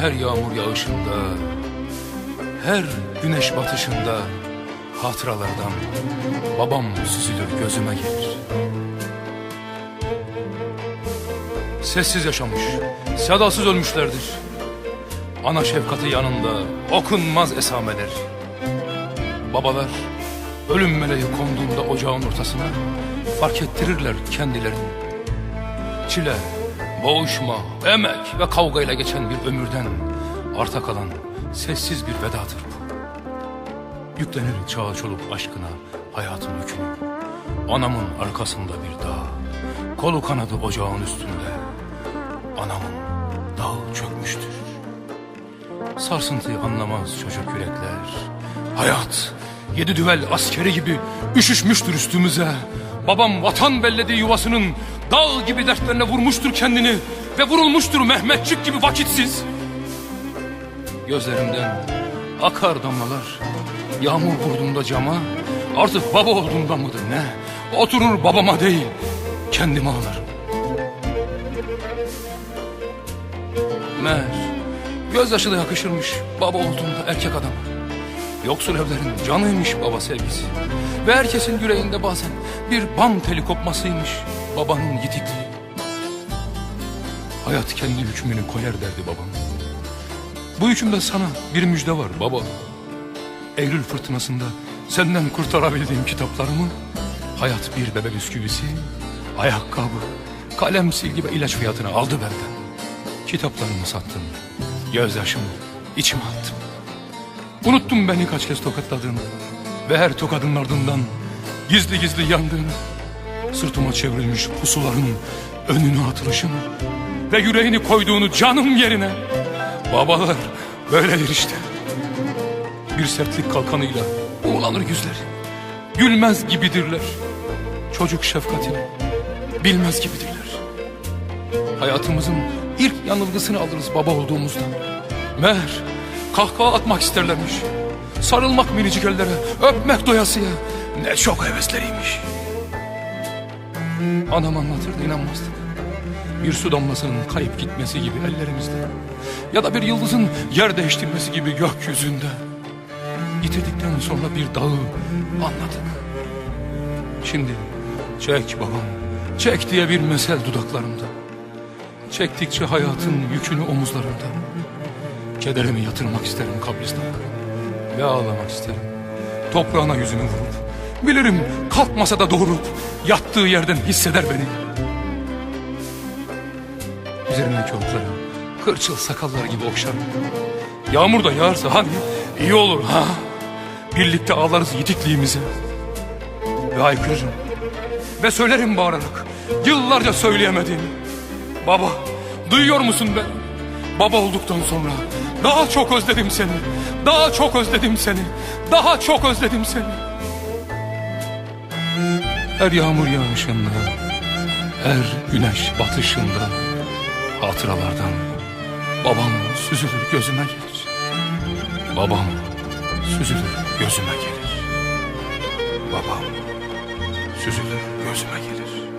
Her yağmur yağışında, her güneş batışında hatıralardan babam süzülür gözüme gelir. Sessiz yaşamış, sedasız ölmüşlerdir. Ana şefkati yanında okunmaz esameler. Babalar ölüm meleği konduğunda ocağın ortasına fark ettirirler kendilerini. Çile, boğuşma, emek ve kavgayla geçen bir ömürden arta kalan sessiz bir vedadır bu. Yüklenir çağ çoluk aşkına hayatın yükünü. Anamın arkasında bir dağ, kolu kanadı ocağın üstünde. Anamın dağı çökmüştür. Sarsıntıyı anlamaz çocuk yürekler. Hayat yedi düvel askeri gibi üşüşmüştür üstümüze. Babam vatan bellediği yuvasının dağ gibi dertlerine vurmuştur kendini ve vurulmuştur Mehmetçik gibi vakitsiz. Gözlerimden akar damlalar. Yağmur vurduğunda cama artık baba olduğunda mıdır ne? Oturur babama değil kendime ağlarım. Meğer gözyaşı da yakışırmış baba olduğunda erkek adam. Yoksul evlerin canıymış baba sevgisi. Ve herkesin yüreğinde bazen bir bam teli kopmasıymış babanın yitikliği. Hayat kendi hükmünü koyar derdi babam. Bu hükümde sana bir müjde var baba. Eylül fırtınasında senden kurtarabildiğim kitaplarımı hayat bir bebe bisküvisi, ayakkabı, kalem silgi ve ilaç fiyatına aldı benden. Kitaplarımı sattım, gözyaşımı içime attım. Unuttum beni kaç kez tokatladığını ve her tokadın ardından gizli gizli yandığını. Sırtıma çevrilmiş pusuların önünü atılışını ve yüreğini koyduğunu canım yerine. Babalar böyledir işte. Bir sertlik kalkanıyla uğulanır yüzleri. Gülmez gibidirler. Çocuk şefkatini bilmez gibidirler. Hayatımızın ilk yanılgısını alırız baba olduğumuzda. Meğer kahkaha atmak isterlermiş. Sarılmak minicik ellere, öpmek doyasıya. Ne çok hevesleriymiş. Anam anlatırdı inanmazdık. Bir su damlasının kayıp gitmesi gibi ellerimizde. Ya da bir yıldızın yer değiştirmesi gibi gökyüzünde. Yitirdikten sonra bir dağı anladık. Şimdi çek babam, çek diye bir mesel dudaklarımda. Çektikçe hayatın yükünü omuzlarımda. Kederimi yatırmak isterim kabristana. Ve ağlamak isterim. Toprağına yüzümü vurup. Bilirim kalkmasa da doğurup yattığı yerden hisseder beni. Üzerimdeki otları kırçıl sakallar gibi okşarım. Yağmur da yağarsa hani iyi olur ha. Birlikte ağlarız yitikliğimize. Ve haykırırım. Ve söylerim bağırarak. Yıllarca söyleyemediğimi. Baba duyuyor musun ben? Baba olduktan sonra daha çok özledim seni. Daha çok özledim seni. Daha çok özledim seni. Her yağmur yağışında, her güneş batışında hatıralardan babam süzülür gözüme gelir. Babam süzülür gözüme gelir. Babam süzülür gözüme gelir.